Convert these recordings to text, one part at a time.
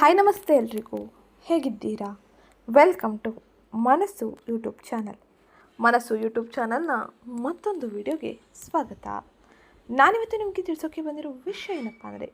Hi ನಮಸ್ತೆ ಎಲ್ರಿಗೂ. ಹೇಗಿದ್ದೀರಾ? Welcome to Manasu YouTube channel Manasu YouTube ಚಾನಲ್ನ ಮತ್ತೊಂದು ವಿಡಿಯೋಗೆ ಸ್ವಾಗತ. ನಾನಿವತ್ತು ನಿಮಗೆ ತಿಳಿಸೋಕೆ ಬಂದಿರೋ ವಿಷಯ ಏನಪ್ಪ ಅಂದರೆ,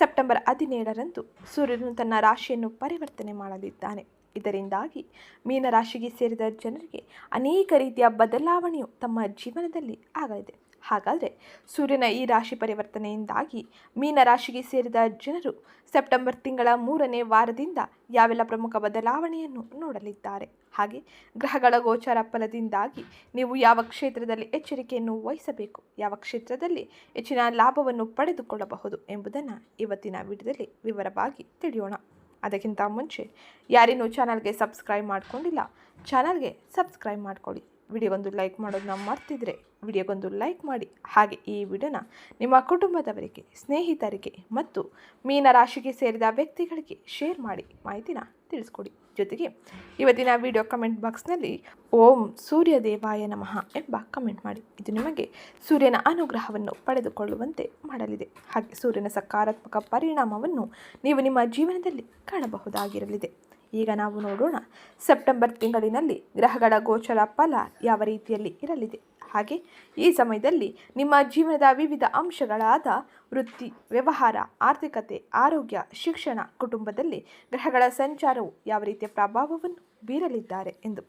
ಸೆಪ್ಟೆಂಬರ್ ಹದಿನೇಳರಂದು ಸೂರ್ಯನು ತನ್ನ ರಾಶಿಯನ್ನು ಪರಿವರ್ತನೆ ಮಾಡಲಿದ್ದಾನೆ. ಇದರಿಂದಾಗಿ ಮೀನರಾಶಿಗೆ ಸೇರಿದ ಜನರಿಗೆ ಅನೇಕ ರೀತಿಯ ಬದಲಾವಣೆಯು ತಮ್ಮ ಜೀವನದಲ್ಲಿ ಆಗಲಿದೆ. ಹಾಗಾದರೆ ಸೂರ್ಯನ ಈ ರಾಶಿ ಪರಿವರ್ತನೆಯಿಂದಾಗಿ ಮೀನ ರಾಶಿಗೆ ಸೇರಿದ ಜನರು ಸೆಪ್ಟೆಂಬರ್ ತಿಂಗಳ ಮೂರನೇ ವಾರದಿಂದ ಯಾವೆಲ್ಲ ಪ್ರಮುಖ ಬದಲಾವಣೆಯನ್ನು ನೋಡಲಿದ್ದಾರೆ? ಹಾಗೆ ಗ್ರಹಗಳ ಗೋಚಾರ ಫಲದಿಂದಾಗಿ ನೀವು ಯಾವ ಕ್ಷೇತ್ರದಲ್ಲಿ ಎಚ್ಚರಿಕೆಯನ್ನು ವಹಿಸಬೇಕು, ಯಾವ ಕ್ಷೇತ್ರದಲ್ಲಿ ಹೆಚ್ಚಿನ ಲಾಭವನ್ನು ಪಡೆದುಕೊಳ್ಳಬಹುದು ಎಂಬುದನ್ನು ಇವತ್ತಿನ ವಿಡಿಯೋದಲ್ಲಿ ವಿವರವಾಗಿ ತಿಳಿಯೋಣ. ಅದಕ್ಕಿಂತ ಮುಂಚೆ ಯಾರೇನೂ ಚಾನಲ್ಗೆ ಸಬ್ಸ್ಕ್ರೈಬ್ ಮಾಡಿಕೊಂಡಿಲ್ಲ, ಚಾನಲ್ಗೆ ಸಬ್ಸ್ಕ್ರೈಬ್ ಮಾಡ್ಕೊಳ್ಳಿ. ವಿಡಿಯೋಗೊಂದು ಲೈಕ್ ಮಾಡೋದನ್ನ ಮರ್ತಿದ್ರೆ ವಿಡಿಯೋಗೊಂದು ಲೈಕ್ ಮಾಡಿ. ಹಾಗೆ ಈ ವಿಡಿಯೋನ ನಿಮ್ಮ ಕುಟುಂಬದವರಿಗೆ, ಸ್ನೇಹಿತರಿಗೆ ಮತ್ತು ಮೀನ ರಾಶಿಗೆ ಸೇರಿದ ವ್ಯಕ್ತಿಗಳಿಗೆ ಶೇರ್ ಮಾಡಿ ಮಾಹಿತಿನ ತಿಳಿಸ್ಕೊಡಿ. ಜೊತೆಗೆ ಇವತ್ತಿನ ವಿಡಿಯೋ ಕಮೆಂಟ್ ಬಾಕ್ಸ್ನಲ್ಲಿ ಓಂ ಸೂರ್ಯ ದೇವಾಯ ನಮಃ ಎಂಬ ಕಮೆಂಟ್ ಮಾಡಿ. ಇದು ನಿಮಗೆ ಸೂರ್ಯನ ಅನುಗ್ರಹವನ್ನು ಪಡೆದುಕೊಳ್ಳುವಂತೆ ಮಾಡಲಿದೆ. ಹಾಗೆ ಸೂರ್ಯನ ಸಕಾರಾತ್ಮಕ ಪರಿಣಾಮವನ್ನು ನೀವು ನಿಮ್ಮ ಜೀವನದಲ್ಲಿ ಕಾಣಬಹುದಾಗಿರಲಿದೆ. ಈಗ ನಾವು ನೋಡೋಣ, ಸೆಪ್ಟೆಂಬರ್ ತಿಂಗಳಿನಲ್ಲಿ ಗ್ರಹಗಳ ಗೋಚರ ಫಲ ಯಾವ ರೀತಿಯಲ್ಲಿ ಇರಲಿದೆ? ಹಾಗೆ ಈ ಸಮಯದಲ್ಲಿ ನಿಮ್ಮ ಜೀವನದ ವಿವಿಧ ಅಂಶಗಳಾದ ವೃತ್ತಿ, ವ್ಯವಹಾರ, ಆರ್ಥಿಕತೆ, ಆರೋಗ್ಯ, ಶಿಕ್ಷಣ ಕುಟುಂಬದಲ್ಲಿ ಗ್ರಹಗಳ ಸಂಚಾರವು ಯಾವ ರೀತಿಯ ಪ್ರಭಾವವನ್ನು ಬೀರಲಿದ್ದಾರೆ ಎಂದು.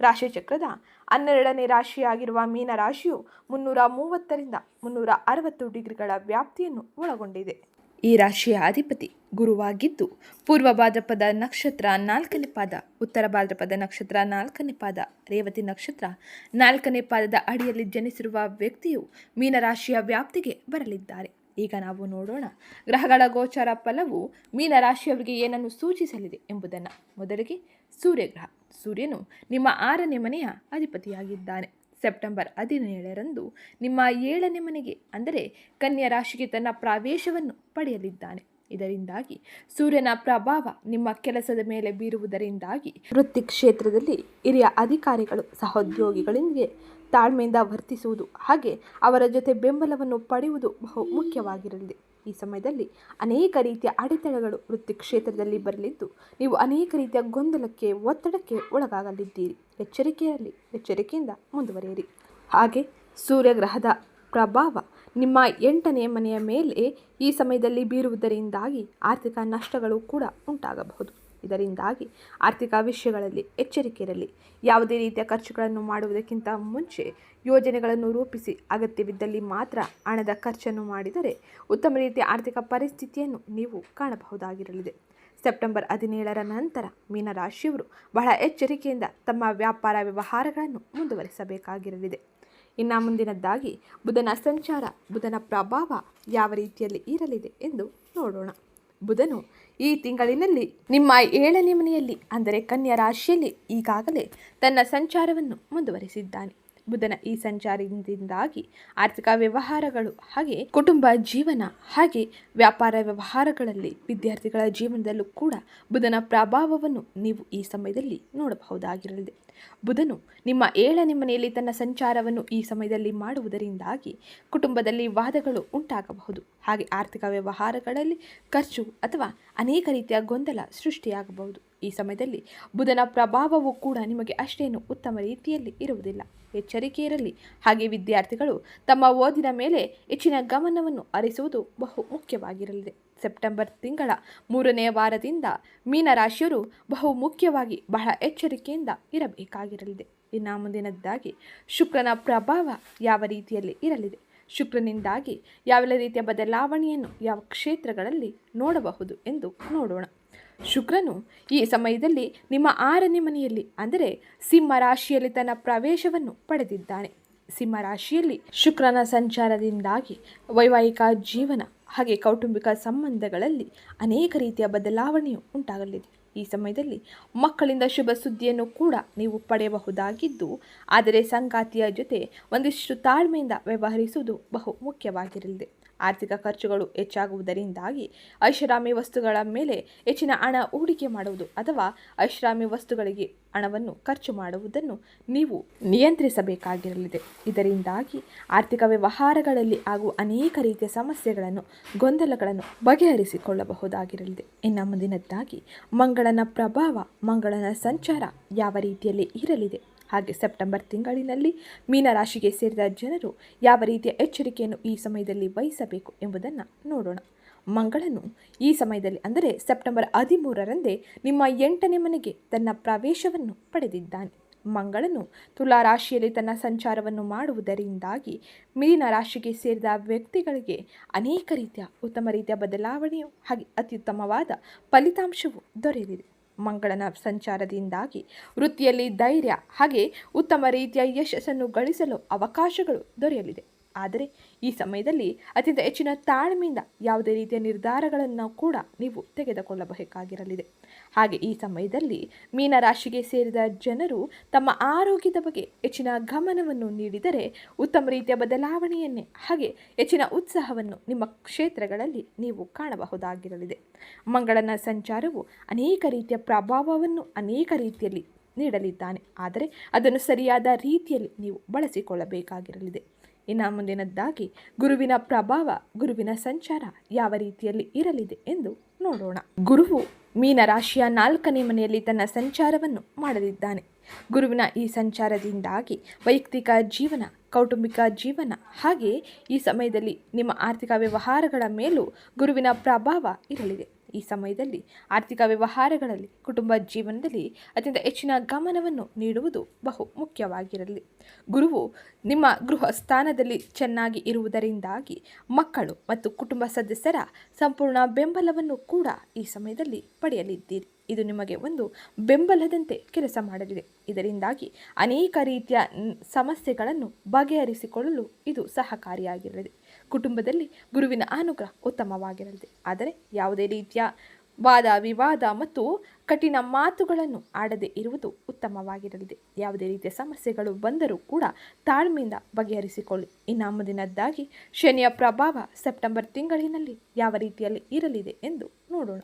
ರಾಶಿಚಕ್ರದ ಹನ್ನೆರಡನೇ ರಾಶಿಯಾಗಿರುವ ಮೀನರಾಶಿಯು ಮುನ್ನೂರ ಮೂವತ್ತರಿಂದ ಮುನ್ನೂರ ಅರವತ್ತು ಡಿಗ್ರಿಗಳ ವ್ಯಾಪ್ತಿಯನ್ನು ಒಳಗೊಂಡಿದೆ. ಈ ರಾಶಿಯ ಅಧಿಪತಿ ಗುರುವಾಗಿದ್ದು, ಪೂರ್ವ ಭಾದ್ರಪದ ನಕ್ಷತ್ರ ನಾಲ್ಕನೇ ಪಾದ, ಉತ್ತರ ಭಾದ್ರಪದ ನಕ್ಷತ್ರ ನಾಲ್ಕನೇ ಪಾದ, ರೇವತಿ ನಕ್ಷತ್ರ ನಾಲ್ಕನೇ ಪಾದದ ಅಡಿಯಲ್ಲಿ ಜನಿಸಿರುವ ವ್ಯಕ್ತಿಯು ಮೀನರಾಶಿಯ ವ್ಯಾಪ್ತಿಗೆ ಬರಲಿದ್ದಾರೆ. ಈಗ ನಾವು ನೋಡೋಣ ಗ್ರಹಗಳ ಗೋಚಾರ ಫಲವು ಮೀನರಾಶಿಯವರಿಗೆ ಏನನ್ನು ಸೂಚಿಸಲಿದೆ ಎಂಬುದನ್ನು. ಮೊದಲಿಗೆ ಸೂರ್ಯಗ್ರಹ. ಸೂರ್ಯನು ನಿಮ್ಮ ಆರನೇ ಮನೆಯ ಅಧಿಪತಿಯಾಗಿದ್ದಾನೆ. ಸೆಪ್ಟೆಂಬರ್ ಹದಿನೇಳರಂದು ನಿಮ್ಮ ಏಳನೇ ಮನೆಗೆ, ಅಂದರೆ ಕನ್ಯಾ ರಾಶಿಗೆ ತನ್ನ ಪ್ರವೇಶವನ್ನು ಪಡೆಯಲಿದ್ದಾನೆ. ಇದರಿಂದಾಗಿ ಸೂರ್ಯನ ಪ್ರಭಾವ ನಿಮ್ಮ ಕೆಲಸದ ಮೇಲೆ ಬೀರುವುದರಿಂದಾಗಿ ವೃತ್ತಿ ಕ್ಷೇತ್ರದಲ್ಲಿ ಹಿರಿಯ ಅಧಿಕಾರಿಗಳು ಸಹೋದ್ಯೋಗಿಗಳಿಗೆ ತಾಳ್ಮೆಯಿಂದ ವರ್ತಿಸುವುದು ಹಾಗೆ ಅವರ ಜೊತೆ ಬೆಂಬಲವನ್ನು ಪಡೆಯುವುದು ಬಹು ಮುಖ್ಯವಾಗಿರಲಿದೆ ಈ ಸಮಯದಲ್ಲಿ ಅನೇಕ ರೀತಿಯ ಅಡೆತಡೆಗಳು ವೃತ್ತಿ ಕ್ಷೇತ್ರದಲ್ಲಿ ಬರಲಿದ್ದು, ನೀವು ಅನೇಕ ರೀತಿಯ ಗೊಂದಲಕ್ಕೆ, ಒತ್ತಡಕ್ಕೆ ಒಳಗಾಗಲಿದ್ದೀರಿ. ಎಚ್ಚರಿಕೆಯಲ್ಲಿ, ಎಚ್ಚರಿಕೆಯಿಂದ ಮುಂದುವರಿಯಿರಿ. ಹಾಗೆ ಸೂರ್ಯಗ್ರಹದ ಪ್ರಭಾವ ನಿಮ್ಮ ಎಂಟನೇ ಮನೆಯ ಮೇಲೆ ಈ ಸಮಯದಲ್ಲಿ ಬೀರುವುದರಿಂದಾಗಿ ಆರ್ಥಿಕ ನಷ್ಟಗಳು ಕೂಡ ಉಂಟಾಗಬಹುದು. ಇದರಿಂದಾಗಿ ಆರ್ಥಿಕ ವಿಷಯಗಳಲ್ಲಿ ಎಚ್ಚರಿಕೆ ಇರಲಿ. ಯಾವುದೇ ರೀತಿಯ ಖರ್ಚುಗಳನ್ನು ಮಾಡುವುದಕ್ಕಿಂತ ಮುಂಚೆ ಯೋಜನೆಗಳನ್ನು ರೂಪಿಸಿ ಅಗತ್ಯವಿದ್ದಲ್ಲಿ ಮಾತ್ರ ಹಣದ ಖರ್ಚನ್ನು ಮಾಡಿದರೆ ಉತ್ತಮ ರೀತಿಯ ಆರ್ಥಿಕ ಪರಿಸ್ಥಿತಿಯನ್ನು ನೀವು ಕಾಣಬಹುದಾಗಿರಲಿದೆ. ಸೆಪ್ಟೆಂಬರ್ ಹದಿನೇಳರ ನಂತರ ಮೀನರಾಶಿಯವರು ಬಹಳ ಎಚ್ಚರಿಕೆಯಿಂದ ತಮ್ಮ ವ್ಯಾಪಾರ ವ್ಯವಹಾರಗಳನ್ನು ಮುಂದುವರಿಸಬೇಕಾಗಿರಲಿದೆ. ಇನ್ನು ಮುಂದಿನದ್ದಾಗಿ ಬುಧನ ಸಂಚಾರ, ಬುಧನ ಪ್ರಭಾವ ಯಾವ ರೀತಿಯಲ್ಲಿ ಇರಲಿದೆ ಎಂದು ನೋಡೋಣ. ಬುಧನು ಈ ತಿಂಗಳಿನಲ್ಲಿ ನಿಮ್ಮ ಏಳನೇ ಮನೆಯಲ್ಲಿ ಅಂದರೆ ಕನ್ಯಾ ರಾಶಿಯಲ್ಲಿ ಈಗಾಗಲೇ ತನ್ನ ಸಂಚಾರವನ್ನು ಮುಂದುವರಿಸಿದ್ದಾನೆ. ಬುಧನ ಈ ಸಂಚಾರದಿಂದಾಗಿ ಆರ್ಥಿಕ ವ್ಯವಹಾರಗಳು ಹಾಗೆ ಕುಟುಂಬ ಜೀವನ ಹಾಗೆ ವ್ಯಾಪಾರ ವ್ಯವಹಾರಗಳಲ್ಲಿ ವಿದ್ಯಾರ್ಥಿಗಳ ಜೀವನದಲ್ಲೂ ಕೂಡ ಬುಧನ ಪ್ರಭಾವವನ್ನು ನೀವು ಈ ಸಮಯದಲ್ಲಿ ನೋಡಬಹುದಾಗಿರಲಿದೆ. ಬುಧನು ನಿಮ್ಮ ಏಳನೇ ಮನೆಯಲ್ಲಿ ತನ್ನ ಸಂಚಾರವನ್ನು ಈ ಸಮಯದಲ್ಲಿ ಮಾಡುವುದರಿಂದಾಗಿ ಕುಟುಂಬದಲ್ಲಿ ವಾದಗಳು ಉಂಟಾಗಬಹುದು. ಹಾಗೆ ಆರ್ಥಿಕ ವ್ಯವಹಾರಗಳಲ್ಲಿ ಖರ್ಚು ಅಥವಾ ಅನೇಕ ರೀತಿಯ ಗೊಂದಲ ಸೃಷ್ಟಿಯಾಗಬಹುದು. ಈ ಸಮಯದಲ್ಲಿ ಬುಧನ ಪ್ರಭಾವವು ಕೂಡ ನಿಮಗೆ ಅಷ್ಟೇನು ಉತ್ತಮ ರೀತಿಯಲ್ಲಿ ಇರುವುದಿಲ್ಲ. ಎಚ್ಚರಿಕೆ ಇರಲಿ. ಹಾಗೆ ವಿದ್ಯಾರ್ಥಿಗಳು ತಮ್ಮ ಓದಿನ ಮೇಲೆ ಹೆಚ್ಚಿನ ಗಮನವನ್ನು ಹರಿಸುವುದು ಬಹು ಮುಖ್ಯವಾಗಿರಲಿದೆ. ಸೆಪ್ಟೆಂಬರ್ ತಿಂಗಳ ಮೂರನೇ ವಾರದಿಂದ ಮೀನರಾಶಿಯರು ಬಹು ಮುಖ್ಯವಾಗಿ ಬಹಳ ಎಚ್ಚರಿಕೆಯಿಂದ ಇರಬೇಕಾಗಿರಲಿದೆ. ಇನ್ನು ಮುಂದಿನದ್ದಾಗಿ ಶುಕ್ರನ ಪ್ರಭಾವ ಯಾವ ರೀತಿಯಲ್ಲಿ ಇರಲಿದೆ? ಶುಕ್ರನಿಂದಾಗಿ ಯಾವೆಲ್ಲ ರೀತಿಯ ಬದಲಾವಣೆಯನ್ನು ಯಾವ ಕ್ಷೇತ್ರಗಳಲ್ಲಿ ನೋಡಬಹುದು ಎಂದು ನೋಡೋಣ. ಶುಕ್ರನು ಈ ಸಮಯದಲ್ಲಿ ನಿಮ್ಮ ಆರನೇ ಮನೆಯಲ್ಲಿ, ಅಂದರೆ ಸಿಂಹ ರಾಶಿಯಲ್ಲಿ ತನ್ನ ಪ್ರವೇಶವನ್ನು ಪಡೆದಿದ್ದಾನೆ. ಸಿಂಹ ರಾಶಿಯಲ್ಲಿ ಶುಕ್ರನ ಸಂಚಾರದಿಂದಾಗಿ ವೈವಾಹಿಕ ಜೀವನ ಹಾಗೆ ಕೌಟುಂಬಿಕ ಸಂಬಂಧಗಳಲ್ಲಿ ಅನೇಕ ರೀತಿಯ ಬದಲಾವಣೆಯು ಉಂಟಾಗಲಿದೆ. ಈ ಸಮಯದಲ್ಲಿ ಮಕ್ಕಳಿಂದ ಶುಭ ಸುದ್ದಿಯನ್ನು ಕೂಡ ನೀವು ಪಡೆಯಬಹುದಾಗಿದ್ದು, ಆದರೆ ಸಂಗಾತಿಯ ಜೊತೆ ಒಂದಿಷ್ಟು ತಾಳ್ಮೆಯಿಂದ ವ್ಯವಹರಿಸುವುದು ಬಹು ಮುಖ್ಯವಾಗಿರಲಿದೆ. ಆರ್ಥಿಕ ಖರ್ಚುಗಳು ಹೆಚ್ಚಾಗುವುದರಿಂದಾಗಿ ಐಷಾರಾಮಿ ವಸ್ತುಗಳ ಮೇಲೆ ಹೆಚ್ಚಿನ ಹಣ ಹೂಡಿಕೆ ಮಾಡುವುದು ಅಥವಾ ಐಷಾರಾಮಿ ವಸ್ತುಗಳಿಗೆ ಹಣವನ್ನು ಖರ್ಚು ಮಾಡುವುದನ್ನು ನೀವು ನಿಯಂತ್ರಿಸಬೇಕಾಗಿರಲಿದೆ. ಇದರಿಂದಾಗಿ ಆರ್ಥಿಕ ವ್ಯವಹಾರಗಳಲ್ಲಿ ಆಗುವ ಅನೇಕ ರೀತಿಯ ಸಮಸ್ಯೆಗಳನ್ನು, ಗೊಂದಲಗಳನ್ನು ಬಗೆಹರಿಸಿಕೊಳ್ಳಬಹುದಾಗಿರಲಿದೆ. ಇನ್ನು ಮುಂದಿನದ್ದಾಗಿ, ಮಂಗಳನ ಪ್ರಭಾವ, ಮಂಗಳನ ಸಂಚಾರ ಯಾವ ರೀತಿಯಲ್ಲಿ ಇರಲಿದೆ? ಹಾಗೆ ಸೆಪ್ಟೆಂಬರ್ ತಿಂಗಳಿನಲ್ಲಿ ಮೀನರಾಶಿಗೆ ಸೇರಿದ ಜನರು ಯಾವ ರೀತಿಯ ಎಚ್ಚರಿಕೆಯನ್ನು ಈ ಸಮಯದಲ್ಲಿ ವಹಿಸಬೇಕು ಎಂಬುದನ್ನು ನೋಡೋಣ. ಮಂಗಳನು ಈ ಸಮಯದಲ್ಲಿ ಅಂದರೆ ಸೆಪ್ಟೆಂಬರ್ ಹದಿಮೂರರಂದೇ ನಿಮ್ಮ ಎಂಟನೇ ಮನೆಗೆ ತನ್ನ ಪ್ರವೇಶವನ್ನು ಪಡೆದಿದ್ದಾನೆ. ಮಂಗಳನು ತುಲಾ ರಾಶಿಯಲ್ಲಿ ತನ್ನ ಸಂಚಾರವನ್ನು ಮಾಡುವುದರಿಂದಾಗಿ ಮೀನ ರಾಶಿಗೆ ಸೇರಿದ ವ್ಯಕ್ತಿಗಳಿಗೆ ಅನೇಕ ರೀತಿಯ ಉತ್ತಮ ರೀತಿಯ ಬದಲಾವಣೆಯು ಹಾಗೆ ಅತ್ಯುತ್ತಮವಾದ ಫಲಿತಾಂಶವು ದೊರೆಯಲಿದೆ. ಮಂಗಳನ ಸಂಚಾರದಿಂದಾಗಿ. ವೃತ್ತಿಯಲ್ಲಿ ಧೈರ್ಯ ಹಾಗೆ ಉತ್ತಮ ರೀತಿಯ ಯಶಸ್ಸನ್ನು ಗಳಿಸಲು ಅವಕಾಶಗಳು ದೊರೆಯಲಿದೆ. ಆದರೆ ಈ ಸಮಯದಲ್ಲಿ ಅತ್ಯಂತ ಹೆಚ್ಚಿನ ತಾಳ್ಮೆಯಿಂದ ಯಾವುದೇ ರೀತಿಯ ನಿರ್ಧಾರಗಳನ್ನು ಕೂಡ ನೀವು ತೆಗೆದುಕೊಳ್ಳಬೇಕಾಗಿರಲಿದೆ ಹಾಗೆ ಈ ಸಮಯದಲ್ಲಿ ಮೀನರಾಶಿಗೆ ಸೇರಿದ ಜನರು ತಮ್ಮ ಆರೋಗ್ಯದ ಬಗ್ಗೆ ಹೆಚ್ಚಿನ ಗಮನವನ್ನು ನೀಡಿದರೆ ಉತ್ತಮ ರೀತಿಯ ಬದಲಾವಣೆಯನ್ನೇ ಹಾಗೆ ಹೆಚ್ಚಿನ ಉತ್ಸಾಹವನ್ನು ನಿಮ್ಮ ಕ್ಷೇತ್ರಗಳಲ್ಲಿ ನೀವು ಕಾಣಬಹುದಾಗಿರಲಿದೆ. ಮಂಗಳನ ಸಂಚಾರವು ಅನೇಕ ರೀತಿಯ ಪ್ರಭಾವವನ್ನು ಅನೇಕ ರೀತಿಯಲ್ಲಿ ನೀಡಲಿದ್ದಾನೆ. ಆದರೆ ಅದನ್ನು ಸರಿಯಾದ ರೀತಿಯಲ್ಲಿ ನೀವು ಬಳಸಿಕೊಳ್ಳಬೇಕಾಗಿರಲಿದೆ. ಇನ್ನು ಮುಂದಿನದ್ದಾಗಿ, ಗುರುವಿನ ಪ್ರಭಾವ, ಗುರುವಿನ ಸಂಚಾರ ಯಾವ ರೀತಿಯಲ್ಲಿ ಇರಲಿದೆ ಎಂದು ನೋಡೋಣ. ಗುರುವು ಮೀನ ರಾಶಿಯ ನಾಲ್ಕನೇ ಮನೆಯಲ್ಲಿ ತನ್ನ ಸಂಚಾರವನ್ನು ಮಾಡಲಿದ್ದಾನೆ. ಗುರುವಿನ ಈ ಸಂಚಾರದಿಂದಾಗಿ ವೈಯಕ್ತಿಕ ಜೀವನ, ಕೌಟುಂಬಿಕ ಜೀವನ ಹಾಗೆಯೇ ಈ ಸಮಯದಲ್ಲಿ ನಿಮ್ಮ ಆರ್ಥಿಕ ವ್ಯವಹಾರಗಳ ಮೇಲೂ ಗುರುವಿನ ಪ್ರಭಾವ ಇರಲಿದೆ. ಈ ಸಮಯದಲ್ಲಿ, ಆರ್ಥಿಕ ವ್ಯವಹಾರಗಳಲ್ಲಿ, ಕುಟುಂಬ ಜೀವನದಲ್ಲಿ ಅತ್ಯಂತ ಹೆಚ್ಚಿನ ಗಮನವನ್ನು ನೀಡುವುದು ಬಹು ಮುಖ್ಯವಾಗಿರಲಿ. ಗುರುವು, ನಿಮ್ಮ ಗೃಹ ಸ್ಥಾನದಲ್ಲಿ ಚೆನ್ನಾಗಿ ಇರುವುದರಿಂದಾಗಿ ಮಕ್ಕಳು ಮತ್ತು ಕುಟುಂಬ ಸದಸ್ಯರ ಸಂಪೂರ್ಣ ಬೆಂಬಲವನ್ನು ಕೂಡ ಈ ಸಮಯದಲ್ಲಿ ಪಡೆಯಲಿದ್ದೀರಿ. ಇದು ನಿಮಗೆ ಒಂದು ಬೆಂಬಲದಂತೆ ಕೆಲಸ ಮಾಡಲಿದೆ. ಇದರಿಂದಾಗಿ ಅನೇಕ ರೀತಿಯ ಸಮಸ್ಯೆಗಳನ್ನು ಬಗೆಹರಿಸಿಕೊಳ್ಳಲು ಇದು ಸಹಕಾರಿಯಾಗಿರಲಿದೆ ಕುಟುಂಬದಲ್ಲಿ ಗುರುವಿನ ಅನುಗ್ರಹ ಉತ್ತಮವಾಗಿರಲಿದೆ ಆದರೆ ಯಾವುದೇ ರೀತಿಯ ವಾದ, ವಿವಾದ ಮತ್ತು ಕಠಿಣ ಮಾತುಗಳನ್ನು ಆಡದೆ ಇರುವುದು ಉತ್ತಮವಾಗಿರಲಿದೆ ಯಾವುದೇ ರೀತಿಯ ಸಮಸ್ಯೆಗಳು ಬಂದರೂ ಕೂಡ ತಾಳ್ಮೆಯಿಂದ ಬಗೆಹರಿಸಿಕೊಳ್ಳಿ. ಇನ್ನು ಮುಂದಿನದ್ದಾಗಿ ಶನಿಯ ಪ್ರಭಾವ ಸೆಪ್ಟೆಂಬರ್ ತಿಂಗಳಿನಲ್ಲಿ ಯಾವ ರೀತಿಯಲ್ಲಿ ಇರಲಿದೆ ಎಂದು ನೋಡೋಣ.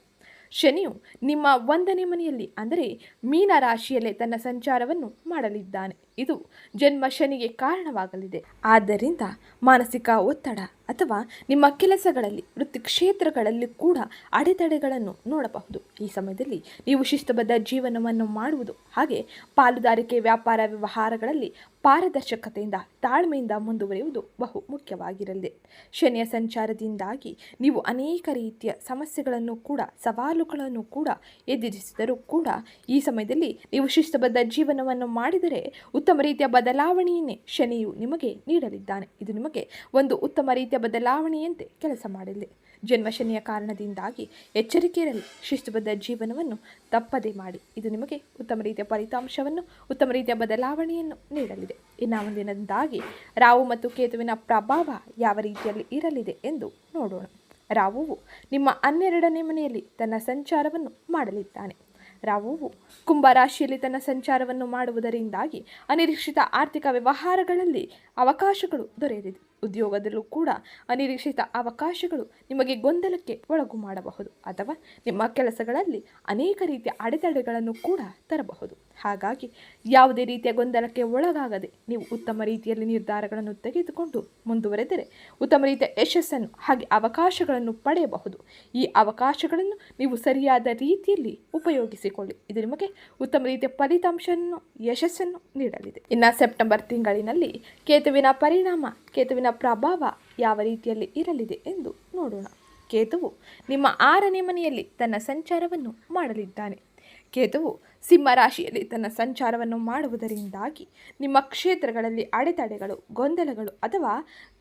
ಶನಿಯು ನಿಮ್ಮ ಒಂದನೇ ಮನೆಯಲ್ಲಿ, ಅಂದರೆ ಮೀನ ರಾಶಿಯಲ್ಲೇ ತನ್ನ ಸಂಚಾರವನ್ನು ಮಾಡಲಿದ್ದಾನೆ. ಇದು ಜನ್ಮ ಶನಿಗೆ ಕಾರಣವಾಗಲಿದೆ. ಆದ್ದರಿಂದ ಮಾನಸಿಕ ಒತ್ತಡ ಅಥವಾ ನಿಮ್ಮ ಕೆಲಸಗಳಲ್ಲಿ ವೃತ್ತಿ ಕ್ಷೇತ್ರಗಳಲ್ಲಿ ಕೂಡ ಅಡೆತಡೆಗಳನ್ನು ನೋಡಬಹುದು. ಈ ಸಮಯದಲ್ಲಿ ನೀವು ಶಿಸ್ತುಬದ್ಧ ಜೀವನವನ್ನು ಮಾಡುವುದು ಹಾಗೆ ಪಾಲುದಾರಿಕೆ, ವ್ಯಾಪಾರ ವ್ಯವಹಾರಗಳಲ್ಲಿ ಪಾರದರ್ಶಕತೆಯಿಂದ ತಾಳ್ಮೆಯಿಂದ ಮುಂದುವರಿಯುವುದು ಬಹು ಮುಖ್ಯವಾಗಿರಲಿದೆ ಶನಿಯ ಸಂಚಾರದಿಂದಾಗಿ ನೀವು ಅನೇಕ ರೀತಿಯ ಸಮಸ್ಯೆಗಳನ್ನು ಕೂಡ, ಸವಾಲುಗಳನ್ನು ಕೂಡ ಎದುರಿಸಿದರೂ ಕೂಡ ಈ ಸಮಯದಲ್ಲಿ ನೀವು ಶಿಸ್ತುಬದ್ಧ ಜೀವನವನ್ನು ಮಾಡಿದರೆ ಉತ್ತಮ ರೀತಿಯ ಬದಲಾವಣೆಯನ್ನೇ ಶನಿಯು ನಿಮಗೆ ನೀಡಲಿದ್ದಾನೆ. ಇದು ನಿಮಗೆ ಒಂದು ಉತ್ತಮ ರೀತಿಯ ಬದಲಾವಣೆಯಂತೆ ಕೆಲಸ ಮಾಡಲಿದೆ ಜನ್ಮ ಶನಿಯ ಕಾರಣದಿಂದಾಗಿ ಎಚ್ಚರಿಕೆ ಇರಲಿ ಶಿಸ್ತುಬದ್ಧ ಜೀವನವನ್ನು ತಪ್ಪದೇ ಮಾಡಿ. ಇದು ನಿಮಗೆ ಉತ್ತಮ ರೀತಿಯ ಫಲಿತಾಂಶವನ್ನು, ಉತ್ತಮ ರೀತಿಯ ಬದಲಾವಣೆಯನ್ನು ನೀಡಲಿದೆ. ಇನ್ನು ಮುಂದಿನದಾಗಿ ರಾವು ಮತ್ತು ಕೇತುವಿನ ಪ್ರಭಾವ ಯಾವ ರೀತಿಯಲ್ಲಿ ಇರಲಿದೆ ಎಂದು ನೋಡೋಣ. ರಾಹುವು ನಿಮ್ಮ ಹನ್ನೆರಡನೇ ಮನೆಯಲ್ಲಿ ತನ್ನ ಸಂಚಾರವನ್ನು ಮಾಡಲಿದ್ದಾನೆ. ರಾಹುವು. ಕುಂಭ ರಾಶಿಯಲ್ಲಿ ತನ್ನ ಸಂಚಾರವನ್ನು ಮಾಡುವುದರಿಂದಾಗಿ ಅನಿರೀಕ್ಷಿತ ಆರ್ಥಿಕ ವ್ಯವಹಾರಗಳಲ್ಲಿ ಅವಕಾಶಗಳು ದೊರೆಯಲಿದೆ. ಉದ್ಯೋಗದಲ್ಲೂ ಕೂಡ ಅನಿರೀಕ್ಷಿತ ಅವಕಾಶಗಳು ನಿಮಗೆ ಗೊಂದಲಕ್ಕೆ ಒಳಗು ಮಾಡಬಹುದು ಅಥವಾ ನಿಮ್ಮ ಕೆಲಸಗಳಲ್ಲಿ ಅನೇಕ ರೀತಿಯ ಅಡೆತಡೆಗಳನ್ನು ಕೂಡ ತರಬಹುದು. ಹಾಗಾಗಿ ಯಾವುದೇ ರೀತಿಯ ಗೊಂದಲಕ್ಕೆ ಒಳಗಾಗದೆ ನೀವು ಉತ್ತಮ ರೀತಿಯಲ್ಲಿ ನಿರ್ಧಾರಗಳನ್ನು ತೆಗೆದುಕೊಂಡು ಮುಂದುವರೆದರೆ ಉತ್ತಮ ರೀತಿಯ ಯಶಸ್ಸನ್ನು ಹಾಗೆ ಅವಕಾಶಗಳನ್ನು ಪಡೆಯಬಹುದು. ಈ ಅವಕಾಶಗಳನ್ನು ನೀವು ಸರಿಯಾದ ರೀತಿಯಲ್ಲಿ ಉಪಯೋಗಿಸಿಕೊಳ್ಳಿ. ಇದು ನಿಮಗೆ ಉತ್ತಮ ರೀತಿಯ ಫಲಿತಾಂಶವನ್ನು ಯಶಸ್ಸನ್ನು ನೀಡಲಿದೆ. ಇನ್ನು ಸೆಪ್ಟೆಂಬರ್ ತಿಂಗಳಿನಲ್ಲಿ ಕೇತುವಿನ ಪರಿಣಾಮ, ಕೇತುವಿನ ಪ್ರಭಾವ ಯಾವ ರೀತಿಯಲ್ಲಿ ಇರಲಿದೆ ಎಂದು ನೋಡೋಣ. ಕೇತುವು ನಿಮ್ಮ ಆರನೇ ಮನೆಯಲ್ಲಿ ತನ್ನ ಸಂಚಾರವನ್ನು ಮಾಡಲಿದ್ದಾನೆ. ಕೇತುವು ಸಿಂಹ ರಾಶಿಯಲ್ಲಿ ತನ್ನ ಸಂಚಾರವನ್ನು ಮಾಡುವುದರಿಂದಾಗಿ ನಿಮ್ಮ ಕ್ಷೇತ್ರಗಳಲ್ಲಿ ಅಡೆತಡೆಗಳು, ಗೊಂದಲಗಳು ಅಥವಾ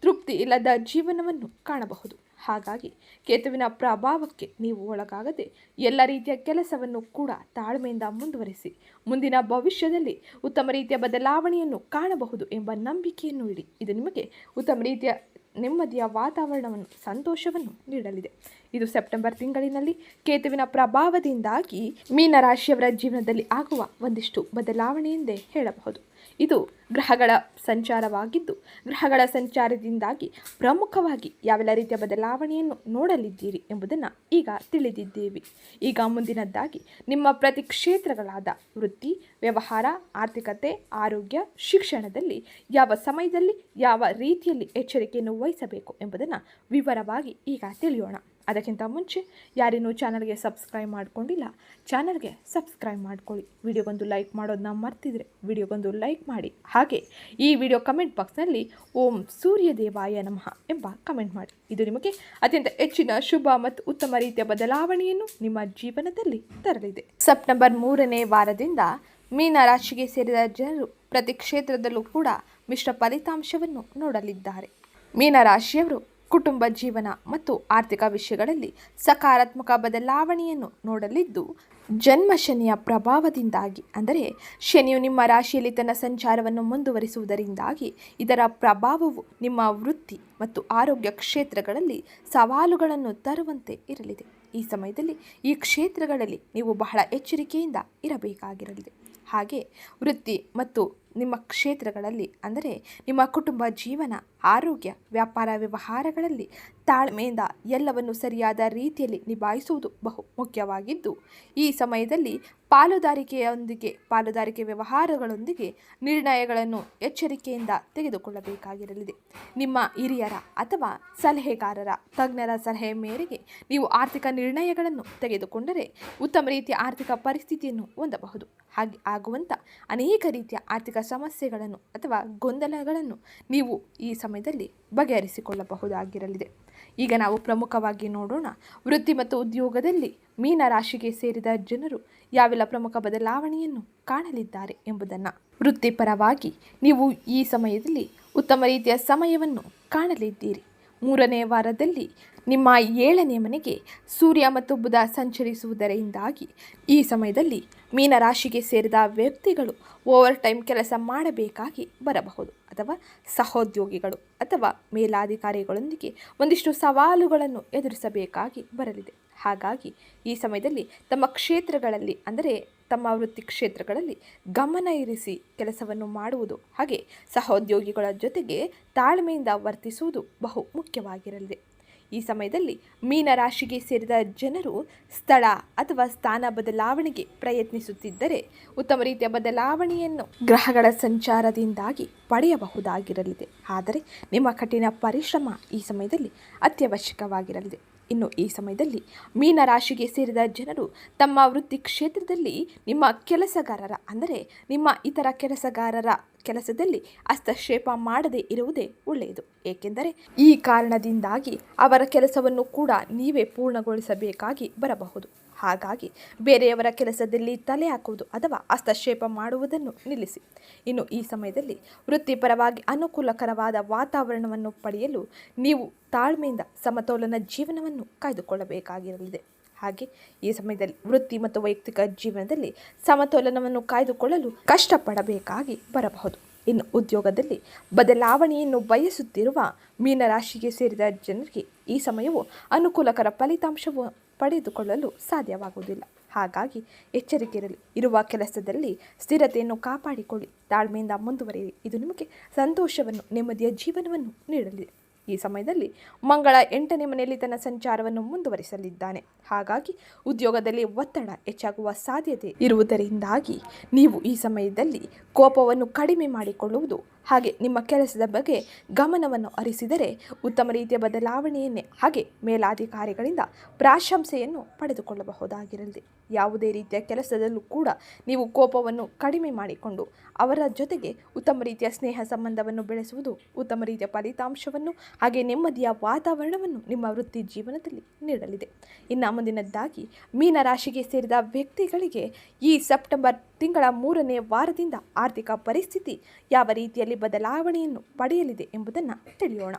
ತೃಪ್ತಿ ಇಲ್ಲದ ಜೀವನವನ್ನು ಕಾಣಬಹುದು. ಹಾಗಾಗಿ ಕೇತುವಿನ ಪ್ರಭಾವಕ್ಕೆ ನೀವು ಒಳಗಾಗದೆ ಎಲ್ಲ ರೀತಿಯ ಕೆಲಸವನ್ನು ಕೂಡ ತಾಳ್ಮೆಯಿಂದ ಮುಂದುವರಿಸಿ, ಮುಂದಿನ ಭವಿಷ್ಯದಲ್ಲಿ ಉತ್ತಮ ರೀತಿಯ ಬದಲಾವಣೆಯನ್ನು ಕಾಣಬಹುದು ಎಂಬ ನಂಬಿಕೆಯನ್ನು ಇಡಿ. ಇದು ನಿಮಗೆ ಉತ್ತಮ ರೀತಿಯ ನೆಮ್ಮದಿಯ ವಾತಾವರಣವನ್ನು, ಸಂತೋಷವನ್ನು ನೀಡಲಿದೆ. ಇದು ಸೆಪ್ಟೆಂಬರ್ ತಿಂಗಳಿನಲ್ಲಿ ಕೇತುವಿನ ಪ್ರಭಾವದಿಂದಾಗಿ ಮೀನರಾಶಿಯವರ ಜೀವನದಲ್ಲಿ ಆಗುವ ಒಂದಿಷ್ಟು ಬದಲಾವಣೆ ಎಂದೇ ಹೇಳಬಹುದು. ಇದು ಗ್ರಹಗಳ ಸಂಚಾರವಾಗಿದ್ದು, ಗ್ರಹಗಳ ಸಂಚಾರದಿಂದಾಗಿ ಪ್ರಮುಖವಾಗಿ ಯಾವೆಲ್ಲ ರೀತಿಯ ಬದಲಾವಣೆಯನ್ನು ನೋಡಲಿದ್ದೀರಿ ಎಂಬುದನ್ನು ಈಗ ತಿಳಿದಿದ್ದೇವೆ. ಈಗ ಮುಂದಿನದ್ದಾಗಿ, ನಿಮ್ಮ ಪ್ರತಿ ಕ್ಷೇತ್ರಗಳಾದ ವೃತ್ತಿ, ವ್ಯವಹಾರ, ಆರ್ಥಿಕತೆ, ಆರೋಗ್ಯ, ಶಿಕ್ಷಣದಲ್ಲಿ ಯಾವ ಸಮಯದಲ್ಲಿ ಯಾವ ರೀತಿಯಲ್ಲಿ ಎಚ್ಚರಿಕೆಯನ್ನು ವಹಿಸಬೇಕು ಎಂಬುದನ್ನು ವಿವರವಾಗಿ ಈಗ ತಿಳಿಯೋಣ. ಅದಕ್ಕಿಂತ ಮುಂಚೆ ಯಾರೇನೂ ಚಾನಲ್ಗೆ ಸಬ್ಸ್ಕ್ರೈಬ್ ಮಾಡ್ಕೊಂಡಿಲ್ಲ, ಚಾನಲ್ಗೆ ಸಬ್ಸ್ಕ್ರೈಬ್ ಮಾಡ್ಕೊಳ್ಳಿ. ವಿಡಿಯೋಗೊಂದು ಲೈಕ್ ಮಾಡೋದನ್ನ ಮರ್ತಿದ್ರೆ ವಿಡಿಯೋಗೊಂದು ಲೈಕ್ ಮಾಡಿ. ಹಾಗೆ ಈ ವಿಡಿಯೋ ಕಮೆಂಟ್ ಬಾಕ್ಸ್ನಲ್ಲಿ ಓಂ ಸೂರ್ಯದೇವಾಯ ನಮಃ ಎಂಬ ಕಮೆಂಟ್ ಮಾಡಿ. ಇದು ನಿಮಗೆ ಅತ್ಯಂತ ಹೆಚ್ಚಿನ ಶುಭ ಮತ್ತು ಉತ್ತಮ ರೀತಿಯ ಬದಲಾವಣೆಯನ್ನು ನಿಮ್ಮ ಜೀವನದಲ್ಲಿ ತರಲಿದೆ. ಸೆಪ್ಟೆಂಬರ್ ಮೂರನೇ ವಾರದಿಂದ ಮೀನ ರಾಶಿಗೆ ಸೇರಿದ ಜನರು ಪ್ರತಿ ಕ್ಷೇತ್ರದಲ್ಲೂ ಕೂಡ ಮಿಶ್ರ ಫಲಿತಾಂಶವನ್ನು ನೋಡಲಿದ್ದಾರೆ. ಮೀನ ರಾಶಿಯವರು ಕುಟುಂಬ ಜೀವನ ಮತ್ತು ಆರ್ಥಿಕ ವಿಷಯಗಳಲ್ಲಿ ಸಕಾರಾತ್ಮಕ ಬದಲಾವಣೆಯನ್ನು ನೋಡಲಿದ್ದು, ಜನ್ಮ ಶನಿಯ ಪ್ರಭಾವದಿಂದಾಗಿ, ಅಂದರೆ ಶನಿಯು ನಿಮ್ಮ ರಾಶಿಯಲ್ಲಿ ತನ್ನ ಸಂಚಾರವನ್ನು ಮುಂದುವರಿಸುವುದರಿಂದಾಗಿ, ಇದರ ಪ್ರಭಾವವು ನಿಮ್ಮ ವೃತ್ತಿ ಮತ್ತು ಆರೋಗ್ಯ ಕ್ಷೇತ್ರಗಳಲ್ಲಿ ಸವಾಲುಗಳನ್ನು ತರುವಂತೆ ಇರಲಿದೆ. ಈ ಸಮಯದಲ್ಲಿ ಈ ಕ್ಷೇತ್ರಗಳಲ್ಲಿ ನೀವು ಬಹಳ ಎಚ್ಚರಿಕೆಯಿಂದ ಇರಬೇಕಾಗಿರಲಿದೆ. ಹಾಗೆ ವೃತ್ತಿ ಮತ್ತು ನಿಮ್ಮ ಕ್ಷೇತ್ರಗಳಲ್ಲಿ, ಅಂದರೆ ನಿಮ್ಮ ಕುಟುಂಬ ಜೀವನ, ಆರೋಗ್ಯ, ವ್ಯಾಪಾರ ವ್ಯವಹಾರಗಳಲ್ಲಿ ತಾಳ್ಮೆಯಿಂದ ಎಲ್ಲವನ್ನು ಸರಿಯಾದ ರೀತಿಯಲ್ಲಿ ನಿಭಾಯಿಸುವುದು ಬಹು ಮುಖ್ಯವಾಗಿದ್ದು, ಈ ಸಮಯದಲ್ಲಿ ಪಾಲುದಾರಿಕೆಯೊಂದಿಗೆ, ಪಾಲುದಾರಿಕೆ ವ್ಯವಹಾರಗಳೊಂದಿಗೆ ನಿರ್ಣಯಗಳನ್ನು ಎಚ್ಚರಿಕೆಯಿಂದ ತೆಗೆದುಕೊಳ್ಳಬೇಕಾಗಿರಲಿದೆ. ನಿಮ್ಮ ಹಿರಿಯರ ಅಥವಾ ಸಲಹೆಗಾರರ, ತಜ್ಞರ ಸಲಹೆ ಮೇರೆಗೆ ನೀವು ಆರ್ಥಿಕ ನಿರ್ಣಯಗಳನ್ನು ತೆಗೆದುಕೊಂಡರೆ ಉತ್ತಮ ರೀತಿಯ ಆರ್ಥಿಕ ಪರಿಸ್ಥಿತಿಯನ್ನು ಹೊಂದಬಹುದು. ಹಾಗೆ ಆಗುವಂಥ ಅನೇಕ ರೀತಿಯ ಆರ್ಥಿಕ ಸಮಸ್ಯೆಗಳನ್ನು ಅಥವಾ ಗೊಂದಲಗಳನ್ನು ನೀವು ಈ ಸಮಯದಲ್ಲಿ ಬಗೆಹರಿಸಿಕೊಳ್ಳಬಹುದಾಗಿರಲಿದೆ. ಈಗ ನಾವು ಪ್ರಮುಖವಾಗಿ ನೋಡೋಣ. ವೃತ್ತಿ ಮತ್ತು ಉದ್ಯೋಗದಲ್ಲಿ ಮೀನ ರಾಶಿಗೆ ಸೇರಿದ ಜನರು ಯಾವೆಲ್ಲ ಪ್ರಮುಖ ಬದಲಾವಣೆಯನ್ನು ಕಾಣಲಿದ್ದಾರೆ ಎಂಬುದನ್ನು ವೃತ್ತಿಪರವಾಗಿ ನೀವು ಈ ಸಮಯದಲ್ಲಿ ಉತ್ತಮ ರೀತಿಯ ಸಮಯವನ್ನು ಕಾಣಲಿದ್ದೀರಿ. ಮೂರನೇ ವಾರದಲ್ಲಿ ನಿಮ್ಮ ಏಳನೇ ಮನೆಗೆ ಸೂರ್ಯ ಮತ್ತು ಬುಧ ಸಂಚರಿಸುವುದರಿಂದಾಗಿ ಈ ಸಮಯದಲ್ಲಿ ಮೀನರಾಶಿಗೆ ಸೇರಿದ ವ್ಯಕ್ತಿಗಳು ಓವರ್ ಟೈಮ್ ಕೆಲಸ ಮಾಡಬೇಕಾಗಿ ಬರಬಹುದು ಅಥವಾ ಸಹೋದ್ಯೋಗಿಗಳು ಅಥವಾ ಮೇಲಾಧಿಕಾರಿಗಳೊಂದಿಗೆ ಒಂದಿಷ್ಟು ಸವಾಲುಗಳನ್ನು ಎದುರಿಸಬೇಕಾಗಿ ಬರಲಿದೆ. ಹಾಗಾಗಿ ಈ ಸಮಯದಲ್ಲಿ ತಮ್ಮ ಕ್ಷೇತ್ರಗಳಲ್ಲಿ ಅಂದರೆ ತಮ್ಮ ವೃತ್ತಿ ಕ್ಷೇತ್ರಗಳಲ್ಲಿ ಗಮನ ಇರಿಸಿ ಕೆಲಸವನ್ನು ಮಾಡುವುದು ಹಾಗೆ ಸಹೋದ್ಯೋಗಿಗಳ ಜೊತೆಗೆ ತಾಳ್ಮೆಯಿಂದ ವರ್ತಿಸುವುದು ಬಹು ಮುಖ್ಯವಾಗಿರಲಿದೆ. ಈ ಸಮಯದಲ್ಲಿ ಮೀನ ರಾಶಿಗೆ ಸೇರಿದ ಜನರು ಸ್ಥಳ ಅಥವಾ ಸ್ಥಾನ ಬದಲಾವಣೆಗೆ ಪ್ರಯತ್ನಿಸುತ್ತಿದ್ದರೆ ಉತ್ತಮ ರೀತಿಯ ಬದಲಾವಣೆಯನ್ನು ಗ್ರಹಗಳ ಸಂಚಾರದಿಂದಾಗಿ ಪಡೆಯಬಹುದಾಗಿರಲಿದೆ. ಆದರೆ ನಿಮ್ಮ ಕಠಿಣ ಪರಿಶ್ರಮ ಈ ಸಮಯದಲ್ಲಿ ಅತ್ಯವಶ್ಯಕವಾಗಿರಲಿದೆ. ಇನ್ನು ಈ ಸಮಯದಲ್ಲಿ ಮೀನ ರಾಶಿಗೆ ಸೇರಿದ ಜನರು ತಮ್ಮ ವೃತ್ತಿ ಕ್ಷೇತ್ರದಲ್ಲಿ ನಿಮ್ಮ ಕೆಲಸಗಾರರ, ಅಂದರೆ ನಿಮ್ಮ ಇತರ ಕೆಲಸಗಾರರ ಕೆಲಸದಲ್ಲಿ ಹಸ್ತಕ್ಷೇಪ ಮಾಡದೇ ಇರುವುದೇ ಒಳ್ಳೆಯದು. ಏಕೆಂದರೆ ಈ ಕಾರಣದಿಂದಾಗಿ ಅವರ ಕೆಲಸವನ್ನು ಕೂಡ ನೀವೇ ಪೂರ್ಣಗೊಳಿಸಬೇಕಾಗಿ ಬರಬಹುದು. ಹಾಗಾಗಿ ಬೇರೆಯವರ ಕೆಲಸದಲ್ಲಿ ತಲೆ ಹಾಕುವುದು ಅಥವಾ ಹಸ್ತಕ್ಷೇಪ ಮಾಡುವುದನ್ನು ನಿಲ್ಲಿಸಿ. ಇನ್ನು ಈ ಸಮಯದಲ್ಲಿ ವೃತ್ತಿಪರವಾಗಿ ಅನುಕೂಲಕರವಾದ ವಾತಾವರಣವನ್ನು ಪಡೆಯಲು ನೀವು ತಾಳ್ಮೆಯಿಂದ ಸಮತೋಲನ ಜೀವನವನ್ನು ಕಾಯ್ದುಕೊಳ್ಳಬೇಕಾಗಿರಲಿದೆ. ಹಾಗೆ ಈ ಸಮಯದಲ್ಲಿ ವೃತ್ತಿ ಮತ್ತು ವೈಯಕ್ತಿಕ ಜೀವನದಲ್ಲಿ ಸಮತೋಲನವನ್ನು ಕಾಯ್ದುಕೊಳ್ಳಲು ಕಷ್ಟಪಡಬೇಕಾಗಿ ಬರಬಹುದು. ಇನ್ನು ಉದ್ಯೋಗದಲ್ಲಿ ಬದಲಾವಣೆಯನ್ನು ಬಯಸುತ್ತಿರುವ ಮೀನರಾಶಿಗೆ ಸೇರಿದ ಜನರಿಗೆ ಈ ಸಮಯವು ಅನುಕೂಲಕರ ಫಲಿತಾಂಶವು ಪಡೆದುಕೊಳ್ಳಲು ಸಾಧ್ಯವಾಗುವುದಿಲ್ಲ. ಹಾಗಾಗಿ ಎಚ್ಚರಿಕೆ ಇರಲಿ. ಇರುವ ಕೆಲಸದಲ್ಲಿ ಸ್ಥಿರತೆಯನ್ನು ಕಾಪಾಡಿಕೊಳ್ಳಿ. ತಾಳ್ಮೆಯಿಂದ ಮುಂದುವರಿಯಿರಿ. ಇದು ನಿಮಗೆ ಸಂತೋಷವನ್ನು, ನೆಮ್ಮದಿಯ ಜೀವನವನ್ನು ನೀಡಲಿದೆ ಈ ಸಮಯದಲ್ಲಿ ಮಂಗಳ ಎಂಟನೇ ಮನೆಯಲ್ಲಿ ತನ್ನ ಸಂಚಾರವನ್ನು ಮುಂದುವರಿಸಲಿದ್ದಾನೆ. ಹಾಗಾಗಿ ಉದ್ಯೋಗದಲ್ಲಿ ಒತ್ತಡ ಹೆಚ್ಚಾಗುವ ಸಾಧ್ಯತೆ ಇರುವುದರಿಂದಾಗಿ ನೀವು ಈ ಸಮಯದಲ್ಲಿ ಕೋಪವನ್ನು ಕಡಿಮೆ ಮಾಡಿಕೊಳ್ಳುವುದು ಹಾಗೆ ನಿಮ್ಮ ಕೆಲಸದ ಬಗ್ಗೆ ಗಮನವನ್ನು ಅರಿಸಿದರೆ ಉತ್ತಮ ರೀತಿಯ ಬದಲಾವಣೆಯನ್ನೇ ಹಾಗೆ ಮೇಲಾಧಿಕಾರಿಗಳಿಂದ ಪ್ರಾಶಂಸೆಯನ್ನು ಪಡೆದುಕೊಳ್ಳಬಹುದಾಗಿರಲಿದೆ ಯಾವುದೇ ರೀತಿಯ ಕೆಲಸದಲ್ಲೂ ಕೂಡ ನೀವು ಕೋಪವನ್ನು ಕಡಿಮೆ ಮಾಡಿಕೊಂಡು ಅವರ ಜೊತೆಗೆ ಉತ್ತಮ ರೀತಿಯ ಸ್ನೇಹ ಸಂಬಂಧವನ್ನು ಬೆಳೆಸುವುದು, ಉತ್ತಮ ರೀತಿಯ ಫಲಿತಾಂಶವನ್ನು ಹಾಗೆ ನೆಮ್ಮದಿಯ ವಾತಾವರಣವನ್ನು ನಿಮ್ಮ ವೃತ್ತಿ ಜೀವನದಲ್ಲಿ ನೀಡಲಿದೆ. ಇನ್ನು ಮುಂದಿನದ್ದಾಗಿ ಮೀನರಾಶಿಗೆ ಸೇರಿದ ವ್ಯಕ್ತಿಗಳಿಗೆ ಈ ಸೆಪ್ಟೆಂಬರ್ ತಿಂಗಳ ಮೂರನೇ ವಾರದಿಂದ ಆರ್ಥಿಕ ಪರಿಸ್ಥಿತಿ ಯಾವ ರೀತಿಯಲ್ಲಿ ಬದಲಾವಣೆಯನ್ನು ಪಡೆಯಲಿದೆ ಎಂಬುದನ್ನು ತಿಳಿಯೋಣ.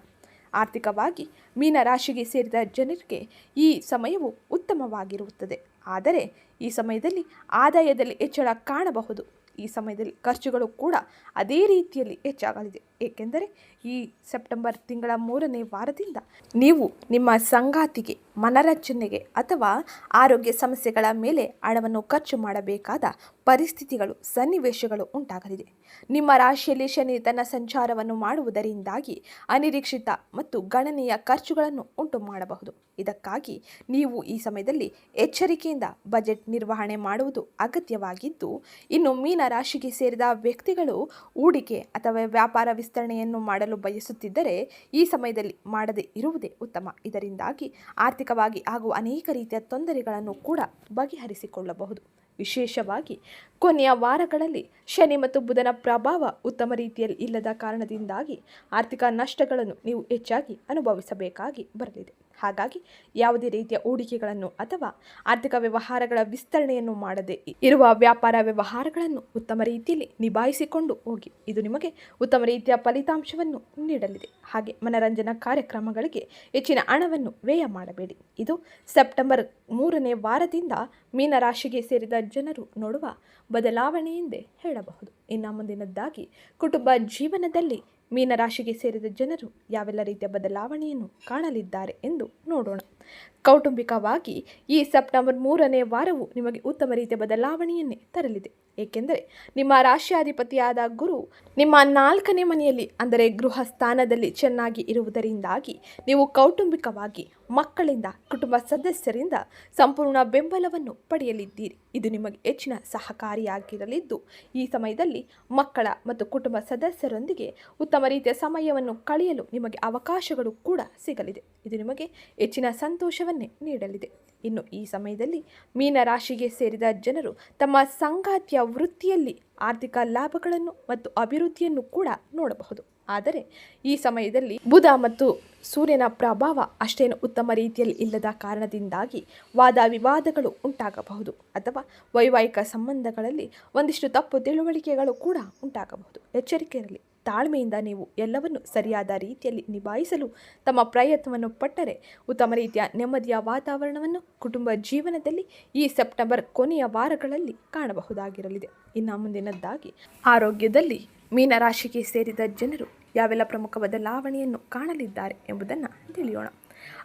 ಆರ್ಥಿಕವಾಗಿ ಮೀನ ರಾಶಿಗೆ ಸೇರಿದ ಜನರಿಗೆ ಈ ಸಮಯವು ಉತ್ತಮವಾಗಿರುತ್ತದೆ. ಆದರೆ ಈ ಸಮಯದಲ್ಲಿ ಆದಾಯದಲ್ಲಿ ಹೆಚ್ಚಳ ಕಾಣಬಹುದು. ಈ ಸಮಯದಲ್ಲಿ ಖರ್ಚುಗಳು ಕೂಡ ಅದೇ ರೀತಿಯಲ್ಲಿ ಹೆಚ್ಚಾಗಲಿದೆ. ಏಕೆಂದರೆ ಈ ಸೆಪ್ಟೆಂಬರ್ ತಿಂಗಳ ಮೂರನೇ ವಾರದಿಂದ ನೀವು ನಿಮ್ಮ ಸಂಗಾತಿಗೆ, ಮನರಂಜನೆಗೆ ಅಥವಾ ಆರೋಗ್ಯ ಸಮಸ್ಯೆಗಳ ಮೇಲೆ ಹಣವನ್ನು ಖರ್ಚು ಮಾಡಬೇಕಾದ ಪರಿಸ್ಥಿತಿಗಳು, ಸನ್ನಿವೇಶಗಳು ಉಂಟಾಗಲಿದೆ. ನಿಮ್ಮ ರಾಶಿಯಲ್ಲಿ ಶನಿ ತನ್ನ ಸಂಚಾರವನ್ನು ಮಾಡುವುದರಿಂದಾಗಿ ಅನಿರೀಕ್ಷಿತ ಮತ್ತು ಗಣನೀಯ ಖರ್ಚುಗಳನ್ನು ಉಂಟು ಮಾಡಬಹುದು. ಇದಕ್ಕಾಗಿ ನೀವು ಈ ಸಮಯದಲ್ಲಿ ಎಚ್ಚರಿಕೆಯಿಂದ ಬಜೆಟ್ ನಿರ್ವಹಣೆ ಮಾಡುವುದು ಅಗತ್ಯವಾಗಿದ್ದು, ಇನ್ನು ಮೀನ ರಾಶಿಗೆ ಸೇರಿದ ವ್ಯಕ್ತಿಗಳು, ಹೂಡಿಕೆ ಅಥವಾ ವ್ಯಾಪಾರ ವಿಸ್ತರಣೆಯನ್ನು ಮಾಡಲು ಬಯಸುತ್ತಿದ್ದರೆ ಈ ಸಮಯದಲ್ಲಿ ಮಾಡದೇ ಇರುವುದೇ ಉತ್ತಮ. ಇದರಿಂದಾಗಿ ಆರ್ಥಿಕವಾಗಿ ಹಾಗೂ ಅನೇಕ ರೀತಿಯ ತೊಂದರೆಗಳನ್ನು ಕೂಡ ಬಗೆಹರಿಸಿಕೊಳ್ಳಬಹುದು. ವಿಶೇಷವಾಗಿ ಕೊನೆಯ ವಾರಗಳಲ್ಲಿ ಶನಿ ಮತ್ತು ಬುಧನ ಪ್ರಭಾವ ಉತ್ತಮ ರೀತಿಯಲ್ಲಿ ಇಲ್ಲದ ಕಾರಣದಿಂದಾಗಿ ಆರ್ಥಿಕ ನಷ್ಟಗಳನ್ನು ನೀವು ಹೆಚ್ಚಾಗಿ ಅನುಭವಿಸಬೇಕಾಗಿ ಬರಲಿದೆ. ಹಾಗಾಗಿ ಯಾವುದೇ ರೀತಿಯ ಹೂಡಿಕೆಗಳನ್ನು ಅಥವಾ ಆರ್ಥಿಕ ವ್ಯವಹಾರಗಳ ವಿಸ್ತರಣೆಯನ್ನು ಮಾಡದೆ ಇರುವ ವ್ಯಾಪಾರ ವ್ಯವಹಾರಗಳನ್ನು ಉತ್ತಮ ರೀತಿಯಲ್ಲಿ ನಿಭಾಯಿಸಿಕೊಂಡು ಹೋಗಿ. ಇದು ನಿಮಗೆ ಉತ್ತಮ ರೀತಿಯ ಫಲಿತಾಂಶವನ್ನು ನೀಡಲಿದೆ. ಹಾಗೆ ಮನರಂಜನಾ ಕಾರ್ಯಕ್ರಮಗಳಿಗೆ ಹೆಚ್ಚಿನ ಹಣವನ್ನು ವ್ಯಯ ಮಾಡಬೇಡಿ. ಇದು ಸೆಪ್ಟೆಂಬರ್ ಮೂರನೇ ವಾರದಿಂದ ಮೀನರಾಶಿಗೆ ಸೇರಿದ ಜನರು ನೋಡುವ ಬದಲಾವಣೆ ಹೇಳಬಹುದು. ಇನ್ನು ಮುಂದಿನದ್ದಾಗಿ ಕುಟುಂಬ ಜೀವನದಲ್ಲಿ ಮೀನರಾಶಿಗೆ ಸೇರಿದ ಜನರು ಯಾವೆಲ್ಲ ರೀತಿಯ ಬದಲಾವಣೆಯನ್ನು ಕಾಣಲಿದ್ದಾರೆ ಎಂದು ನೋಡೋಣ. ಕೌಟುಂಬಿಕವಾಗಿ ಈ ಸೆಪ್ಟೆಂಬರ್ ಮೂರನೇ ವಾರವು ನಿಮಗೆ ಉತ್ತಮ ರೀತಿಯ ಬದಲಾವಣೆಯನ್ನೇ ತರಲಿದೆ. ಏಕೆಂದರೆ ನಿಮ್ಮ ರಾಶಿಯಾಧಿಪತಿಯಾದ ಗುರು ನಿಮ್ಮ ನಾಲ್ಕನೇ ಮನೆಯಲ್ಲಿ, ಅಂದರೆ ಗೃಹ ಸ್ಥಾನದಲ್ಲಿ ಚೆನ್ನಾಗಿ ಇರುವುದರಿಂದಾಗಿ ನೀವು ಕೌಟುಂಬಿಕವಾಗಿ ಮಕ್ಕಳಿಂದ, ಕುಟುಂಬ ಸದಸ್ಯರಿಂದ ಸಂಪೂರ್ಣ ಬೆಂಬಲವನ್ನು ಪಡೆಯಲಿದ್ದೀರಿ. ಇದು ನಿಮಗೆ ಹೆಚ್ಚಿನ ಸಹಕಾರಿಯಾಗಿರಲಿದ್ದು, ಈ ಸಮಯದಲ್ಲಿ ಮಕ್ಕಳ ಮತ್ತು ಕುಟುಂಬ ಸದಸ್ಯರೊಂದಿಗೆ ಉತ್ತಮ ರೀತಿಯ ಸಮಯವನ್ನು ಕಳೆಯಲು ನಿಮಗೆ ಅವಕಾಶಗಳು ಕೂಡ ಸಿಗಲಿದೆ. ಇದು ನಿಮಗೆ ಹೆಚ್ಚಿನ ಸಂತೋಷವನ್ನೇ ನೀಡಲಿದೆ. ಇನ್ನು ಈ ಸಮಯದಲ್ಲಿ ಮೀನರಾಶಿಗೆ ಸೇರಿದ ಜನರು ತಮ್ಮ ಸಂಗಾತಿಯ ವೃತ್ತಿಯಲ್ಲಿ ಆರ್ಥಿಕ ಲಾಭಗಳನ್ನು ಮತ್ತು ಅಭಿವೃದ್ಧಿಯನ್ನು ಕೂಡ ನೋಡಬಹುದು. ಆದರೆ ಈ ಸಮಯದಲ್ಲಿ ಬುಧ ಮತ್ತು ಸೂರ್ಯನ ಪ್ರಭಾವ ಅಷ್ಟೇನು ಉತ್ತಮ ರೀತಿಯಲ್ಲಿ ಇಲ್ಲದ ಕಾರಣದಿಂದಾಗಿ ವಾದ ವಿವಾದಗಳು ಉಂಟಾಗಬಹುದು ಅಥವಾ ವೈವಾಹಿಕ ಸಂಬಂಧಗಳಲ್ಲಿ ಒಂದಿಷ್ಟು ತಪ್ಪು ತಿಳುವಳಿಕೆಗಳು ಕೂಡ ಉಂಟಾಗಬಹುದು. ಎಚ್ಚರಿಕೆ ಇರಲಿ ತಾಳ್ಮೆಯಿಂದ ನೀವು ಎಲ್ಲವನ್ನು ಸರಿಯಾದ ರೀತಿಯಲ್ಲಿ ನಿಭಾಯಿಸಲು ತಮ್ಮ ಪ್ರಯತ್ನವನ್ನು ಪಟ್ಟರೆ ಉತ್ತಮ ರೀತಿಯ ನೆಮ್ಮದಿಯ ವಾತಾವರಣವನ್ನು ಕುಟುಂಬ ಜೀವನದಲ್ಲಿ ಈ ಸೆಪ್ಟೆಂಬರ್ ಕೊನೆಯ ವಾರಗಳಲ್ಲಿ ಕಾಣಬಹುದಾಗಿರಲಿದೆ. ಇನ್ನು ಮುಂದಿನದ್ದಾಗಿ, ಆರೋಗ್ಯದಲ್ಲಿ ಮೀನರಾಶಿಗೆ ಸೇರಿದ ಜನರು ಯಾವೆಲ್ಲ ಪ್ರಮುಖ ಬದಲಾವಣೆಯನ್ನು ಕಾಣಲಿದ್ದಾರೆ ಎಂಬುದನ್ನು ತಿಳಿಯೋಣ.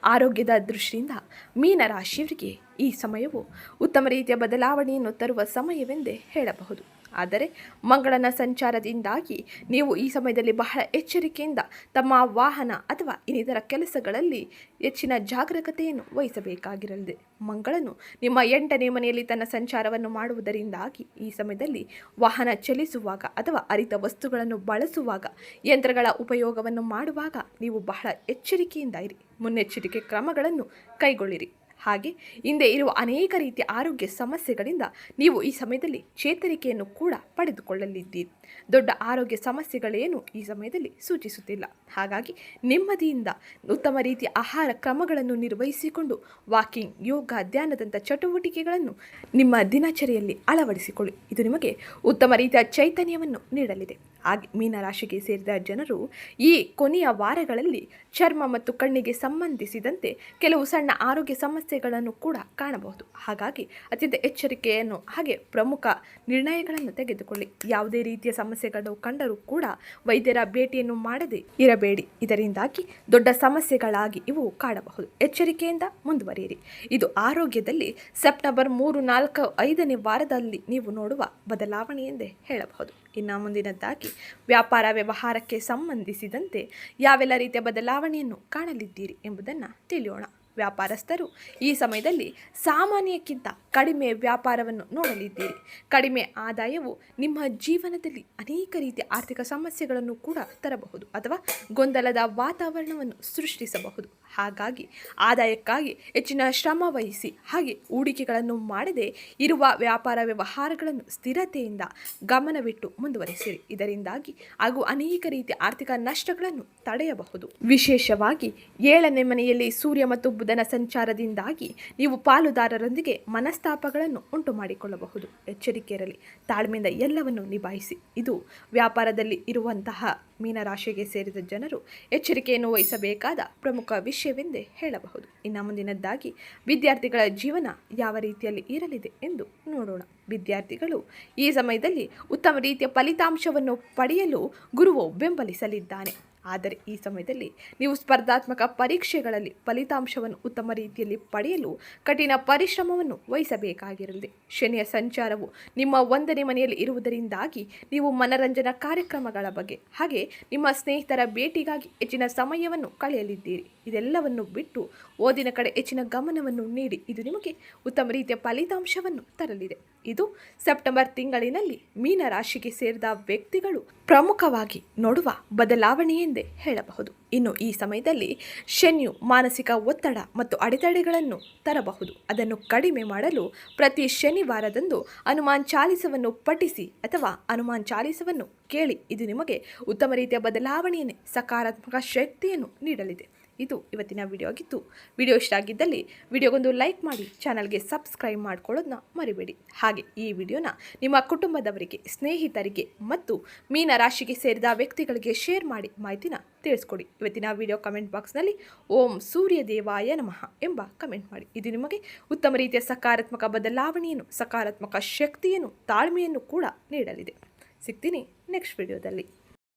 ಆರೋಗ್ಯದ ದೃಷ್ಟಿಯಿಂದ ಮೀನರಾಶಿಯವರಿಗೆ ಈ ಸಮಯವು ಉತ್ತಮ ರೀತಿಯ ಬದಲಾವಣೆಯನ್ನು ತರುವ ಸಮಯವೆಂದೇ ಹೇಳಬಹುದು. ಆದರೆ ಮಂಗಳನ ಸಂಚಾರದಿಂದಾಗಿ ನೀವು ಈ ಸಮಯದಲ್ಲಿ ಬಹಳ ಎಚ್ಚರಿಕೆಯಿಂದ ತಮ್ಮ ವಾಹನ ಅಥವಾ ಇನ್ನಿತರ ಕೆಲಸಗಳಲ್ಲಿ ಹೆಚ್ಚಿನ ಜಾಗರೂಕತೆಯನ್ನು ವಹಿಸಬೇಕಾಗಿರಲಿದೆ. ಮಂಗಳನು ನಿಮ್ಮ ಎಂಟನೇ ಮನೆಯಲ್ಲಿ ತನ್ನ ಸಂಚಾರವನ್ನು ಮಾಡುವುದರಿಂದಾಗಿ ಈ ಸಮಯದಲ್ಲಿ ವಾಹನ ಚಲಿಸುವಾಗ ಅಥವಾ ಅರಿತ ವಸ್ತುಗಳನ್ನು ಬಳಸುವಾಗ ಯಂತ್ರಗಳ ಉಪಯೋಗವನ್ನು ಮಾಡುವಾಗ ನೀವು ಬಹಳ ಎಚ್ಚರಿಕೆಯಿಂದ ಇರಿ. ಮುನ್ನೆಚ್ಚರಿಕೆ ಕ್ರಮಗಳನ್ನು ಕೈಗೊಳ್ಳಿರಿ. ಹಾಗೆ ಹಿಂದೆ ಇರುವ ಅನೇಕ ರೀತಿಯ ಆರೋಗ್ಯ ಸಮಸ್ಯೆಗಳಿಂದ ನೀವು ಈ ಸಮಯದಲ್ಲಿ ಚೇತರಿಕೆಯನ್ನು ಕೂಡ ಪಡೆದುಕೊಳ್ಳಲಿದ್ದೀರಿ. ದೊಡ್ಡ ಆರೋಗ್ಯ ಸಮಸ್ಯೆಗಳೇನು ಈ ಸಮಯದಲ್ಲಿ ಸೂಚಿಸುತ್ತಿಲ್ಲ. ಹಾಗಾಗಿ ನೆಮ್ಮದಿಯಿಂದ ಉತ್ತಮ ರೀತಿಯ ಆಹಾರ ಕ್ರಮಗಳನ್ನು ನಿರ್ವಹಿಸಿಕೊಂಡು ವಾಕಿಂಗ್, ಯೋಗ, ಧ್ಯಾನದಂಥ ಚಟುವಟಿಕೆಗಳನ್ನು ನಿಮ್ಮ ದಿನಚರಿಯಲ್ಲಿ ಅಳವಡಿಸಿಕೊಳ್ಳಿ. ಇದು ನಿಮಗೆ ಉತ್ತಮ ರೀತಿಯ ಚೈತನ್ಯವನ್ನು ನೀಡಲಿದೆ. ಹಾಗೆ ಮೀನರಾಶಿಗೆ ಸೇರಿದ ಜನರು ಈ ಕೊನೆಯ ವಾರಗಳಲ್ಲಿ ಚರ್ಮ ಮತ್ತು ಕಣ್ಣಿಗೆ ಸಂಬಂಧಿಸಿದಂತೆ ಕೆಲವು ಸಣ್ಣ ಆರೋಗ್ಯ ಸಮಸ್ಯೆಗಳನ್ನು ಕೂಡ ಕಾಣಬಹುದು. ಹಾಗಾಗಿ ಅತ್ಯಂತ ಎಚ್ಚರಿಕೆಯನ್ನು ಹಾಗೆ ಪ್ರಮುಖ ನಿರ್ಣಯಗಳನ್ನು ತೆಗೆದುಕೊಳ್ಳಿ. ಯಾವುದೇ ರೀತಿಯ ಸಮಸ್ಯೆಗಳು ಕಂಡರೂ ಕೂಡ ವೈದ್ಯರ ಭೇಟಿಯನ್ನು ಮಾಡದೆ ಇರಬೇಡಿ. ಇದರಿಂದಾಗಿ ದೊಡ್ಡ ಸಮಸ್ಯೆಗಳಾಗಿ ಇವು ಕಾಣಬಹುದು. ಎಚ್ಚರಿಕೆಯಿಂದ ಮುಂದುವರಿಯಿರಿ. ಇದು ಆರೋಗ್ಯದಲ್ಲಿ ಸೆಪ್ಟೆಂಬರ್ ಮೂರು, ನಾಲ್ಕು, ಐದನೇ ವಾರದಲ್ಲಿ ನೀವು ನೋಡುವ ಬದಲಾವಣೆ ಎಂದೇ ಹೇಳಬಹುದು. ಇನ್ನು ಮುಂದಿನದ್ದಾಗಿ ವ್ಯಾಪಾರ ವ್ಯವಹಾರಕ್ಕೆ ಸಂಬಂಧಿಸಿದಂತೆ ಯಾವೆಲ್ಲ ರೀತಿಯ ಬದಲಾವಣೆಯನ್ನು ಕಾಣಲಿದ್ದೀರಿ ಎಂಬುದನ್ನು ತಿಳಿಯೋಣ. ವ್ಯಾಪಾರಸ್ಥರು. ಈ ಸಮಯದಲ್ಲಿ ಸಾಮಾನ್ಯಕ್ಕಿಂತ ಕಡಿಮೆ ವ್ಯಾಪಾರವನ್ನು ನೋಡಲಿದ್ದೀರಿ. ಕಡಿಮೆ ಆದಾಯವು ನಿಮ್ಮ ಜೀವನದಲ್ಲಿ ಅನೇಕ ರೀತಿಯ ಆರ್ಥಿಕ ಸಮಸ್ಯೆಗಳನ್ನು ಕೂಡ ತರಬಹುದು ಅಥವಾ ಗೊಂದಲದ ವಾತಾವರಣವನ್ನು ಸೃಷ್ಟಿಸಬಹುದು. ಹಾಗಾಗಿ ಆದಾಯಕ್ಕಾಗಿ ಹೆಚ್ಚಿನ ಶ್ರಮ ವಹಿಸಿ ಹಾಗೆ ಹೂಡಿಕೆಗಳನ್ನು ಮಾಡದೆ ಇರುವ ವ್ಯಾಪಾರ ವ್ಯವಹಾರಗಳನ್ನು ಸ್ಥಿರತೆಯಿಂದ ಗಮನವಿಟ್ಟು ಮುಂದುವರೆಸಿರಿ. ಇದರಿಂದಾಗಿ ಹಾಗೂ ಅನೇಕ ರೀತಿಯ ಆರ್ಥಿಕ ನಷ್ಟಗಳನ್ನು ತಡೆಯಬಹುದು. ವಿಶೇಷವಾಗಿ ಏಳನೇ ಮನೆಯಲ್ಲಿ ಸೂರ್ಯ ಮತ್ತು ಬುಧನ ಸಂಚಾರದಿಂದಾಗಿ ನೀವು ಪಾಲುದಾರರೊಂದಿಗೆ ಮನಸ್ತಾಪಗಳನ್ನು ಉಂಟು ಮಾಡಿಕೊಳ್ಳಬಹುದು ಎಚ್ಚರಿಕೆ ಇರಲಿ. ತಾಳ್ಮೆಯಿಂದ ಎಲ್ಲವನ್ನು ನಿಭಾಯಿಸಿ. ಇದು ವ್ಯಾಪಾರದಲ್ಲಿ ಇರುವಂತಹ ಮೀನರಾಶಿಗೆ ಸೇರಿದ ಜನರು ಎಚ್ಚರಿಕೆಯನ್ನು ವಹಿಸಬೇಕಾದ ಪ್ರಮುಖ ವಿಷಯವೆಂದೇ ಹೇಳಬಹುದು. ಇನ್ನು ಮುಂದಿನದ್ದಾಗಿ, ವಿದ್ಯಾರ್ಥಿಗಳ ಜೀವನ ಯಾವ ರೀತಿಯಲ್ಲಿ ಇರಲಿದೆ ಎಂದು ನೋಡೋಣ. ವಿದ್ಯಾರ್ಥಿಗಳು ಈ ಸಮಯದಲ್ಲಿ ಉತ್ತಮ ರೀತಿಯ ಫಲಿತಾಂಶವನ್ನು ಪಡೆಯಲು ಗುರುವು ಬೆಂಬಲಿಸಲಿದ್ದಾನೆ. ಆದರೆ ಈ ಸಮಯದಲ್ಲಿ ನೀವು ಸ್ಪರ್ಧಾತ್ಮಕ ಪರೀಕ್ಷೆಗಳಲ್ಲಿ ಫಲಿತಾಂಶವನ್ನು ಉತ್ತಮ ರೀತಿಯಲ್ಲಿ ಪಡೆಯಲು ಕಠಿಣ ಪರಿಶ್ರಮವನ್ನು ವಹಿಸಬೇಕಾಗಿರಲಿದೆ ಶನಿಯ ಸಂಚಾರವು ನಿಮ್ಮ ಒಂದನೇ ಮನೆಯಲ್ಲಿ ಇರುವುದರಿಂದಾಗಿ ನೀವು ಮನರಂಜನಾ ಕಾರ್ಯಕ್ರಮಗಳ ಬಗ್ಗೆ ಹಾಗೆ ನಿಮ್ಮ ಸ್ನೇಹಿತರ ಭೇಟಿಗಾಗಿ ಹೆಚ್ಚಿನ ಸಮಯವನ್ನು ಕಳೆಯಲಿದ್ದೀರಿ. ಇದೆಲ್ಲವನ್ನು ಬಿಟ್ಟು ಓದಿನ ಕಡೆ ಹೆಚ್ಚಿನ ಗಮನವನ್ನು ನೀಡಿ. ಇದು ನಿಮಗೆ ಉತ್ತಮ ರೀತಿಯ ಫಲಿತಾಂಶವನ್ನು ತರಲಿದೆ. ಇದು ಸೆಪ್ಟೆಂಬರ್ ತಿಂಗಳಿನಲ್ಲಿ ಮೀನ ರಾಶಿಗೆ ಸೇರಿದ ವ್ಯಕ್ತಿಗಳು ಪ್ರಮುಖವಾಗಿ ನೋಡುವ ಬದಲಾವಣೆಯೆಂದೇ ಹೇಳಬಹುದು. ಇನ್ನು ಈ ಸಮಯದಲ್ಲಿ ಶನಿಯು ಮಾನಸಿಕ ಒತ್ತಡ ಮತ್ತು ಅಡೆತಡೆಗಳನ್ನು ತರಬಹುದು. ಅದನ್ನು ಕಡಿಮೆ ಮಾಡಲು ಪ್ರತಿ ಶನಿವಾರದಂದು ಹನುಮಾನ್ ಚಾಲಿಸವನ್ನು ಪಠಿಸಿ ಅಥವಾ ಹನುಮಾನ್ ಚಾಲಿಸವನ್ನು ಕೇಳಿ. ಇದು ನಿಮಗೆ ಉತ್ತಮ ರೀತಿಯ ಬದಲಾವಣೆಯನ್ನೇ ಸಕಾರಾತ್ಮಕ ಶಕ್ತಿಯನ್ನು ನೀಡಲಿದೆ. ಇದು ಇವತ್ತಿನ ವಿಡಿಯೋ ಆಗಿತ್ತು. ವಿಡಿಯೋ ಇಷ್ಟ ಆಗಿದ್ದಲ್ಲಿ ವಿಡಿಯೋಗೊಂದು ಲೈಕ್ ಮಾಡಿ ಚಾನಲ್ಗೆ ಸಬ್ಸ್ಕ್ರೈಬ್ ಮಾಡ್ಕೊಳ್ಳೋದನ್ನ ಮರಿಬೇಡಿ. ಹಾಗೆ ಈ ವಿಡಿಯೋನ ನಿಮ್ಮ ಕುಟುಂಬದವರಿಗೆ, ಸ್ನೇಹಿತರಿಗೆ ಮತ್ತು ಮೀನ ರಾಶಿಗೆ ಸೇರಿದ ವ್ಯಕ್ತಿಗಳಿಗೆ ಶೇರ್ ಮಾಡಿ ಮಾಹಿತಿನ ತಿಳಿಸ್ಕೊಡಿ. ಇವತ್ತಿನ ವಿಡಿಯೋ ಕಮೆಂಟ್ ಬಾಕ್ಸ್ನಲ್ಲಿ ಓಂ ಸೂರ್ಯ ದೇವಾಯ ನಮಃ ಎಂಬ ಕಮೆಂಟ್ ಮಾಡಿ. ಇದು ನಿಮಗೆ ಉತ್ತಮ ರೀತಿಯ ಸಕಾರಾತ್ಮಕ ಬದಲಾವಣೆಯನ್ನು, ಸಕಾರಾತ್ಮಕ ಶಕ್ತಿಯನ್ನು, ತಾಳ್ಮೆಯನ್ನು ಕೂಡ ನೀಡಲಿದೆ. ಸಿಗ್ತೀನಿ ನೆಕ್ಸ್ಟ್ ವಿಡಿಯೋದಲ್ಲಿ